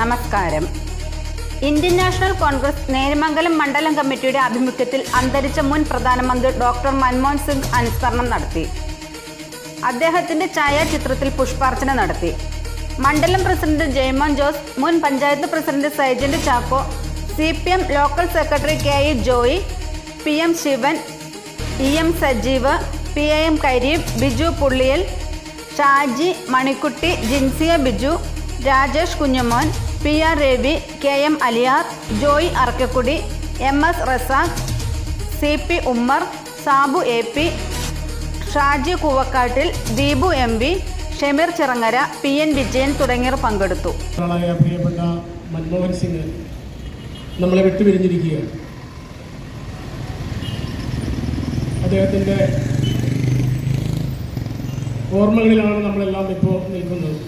നമസ്കാരം. Indian national Congress Neramangalam മണ്ഡലം കമ്മിറ്റിയുടെ ആഭിമുഖ്യത്തിൽ അന്തരിച്ച മുൻ പ്രധാനമന്ത്രി ഡോക്ടർ മൻമോഹൻ സിംഗ് അനുസ്മരണം നടത്തി. അദ്ദേഹത്തിന്റെ ഛായാചിത്രത്തിൽ പുഷ്പാർച്ചന നടത്തി. മണ്ഡലം പ്രസിഡന്റ് ജയ്മോൻ ജോസ് മുൻ panchayat president Saijant Chacko C P M local secretary K E Joy P M Shivan E M Sajeev P A M Kareem Biju Pulliyal Shaji Manikutty Jinsiya Biju Rajesh Kunjumon P R Ravi K M Aliyar Joy Arakkakudi M S Razak C P Ummer Sabu A P Shaji Koovakkattil Deepu M V Shameer Chirangara P N Vijayan തുടങ്ങിയവർ പങ്കെടുത്തു. പ്രിയപ്പെട്ട മൻമോഹൻ സിംഗ് നമ്മളെ വിട്ടുപിരിഞ്ഞിരിക്കുകയാണ് അദ്ദേഹത്തിന്റെ ഓർമ്മകളിലാണ് നമ്മളെല്ലാം ഇപ്പോൾ നിൽക്കുന്നത്.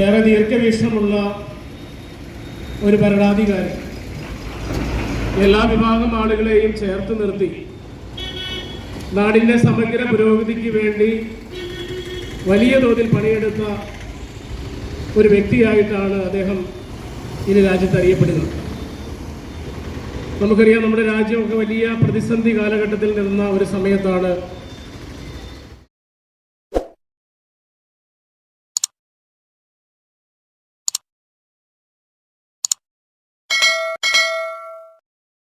ഏറെ ദീർഘവീക്ഷണമുള്ള ഒരു ഭരണാധികാരി. എല്ലാ വിഭാഗം ആളുകളെയും ചേർത്ത് നിർത്തി നാടിന്റെ സമഗ്ര പുരോഗതിക്ക് വേണ്ടി വലിയ തോതിൽ പണിയെടുത്ത ഒരു വ്യക്തിയായിട്ടാണ് അദ്ദേഹം ഇനി രാജ്യത്ത് അറിയപ്പെടുന്നത്. നമുക്കറിയാം നമ്മുടെ രാജ്യമൊക്കെ വലിയ പ്രതിസന്ധി കാലഘട്ടത്തിൽ നിന്ന ഒരു സമയത്താണ്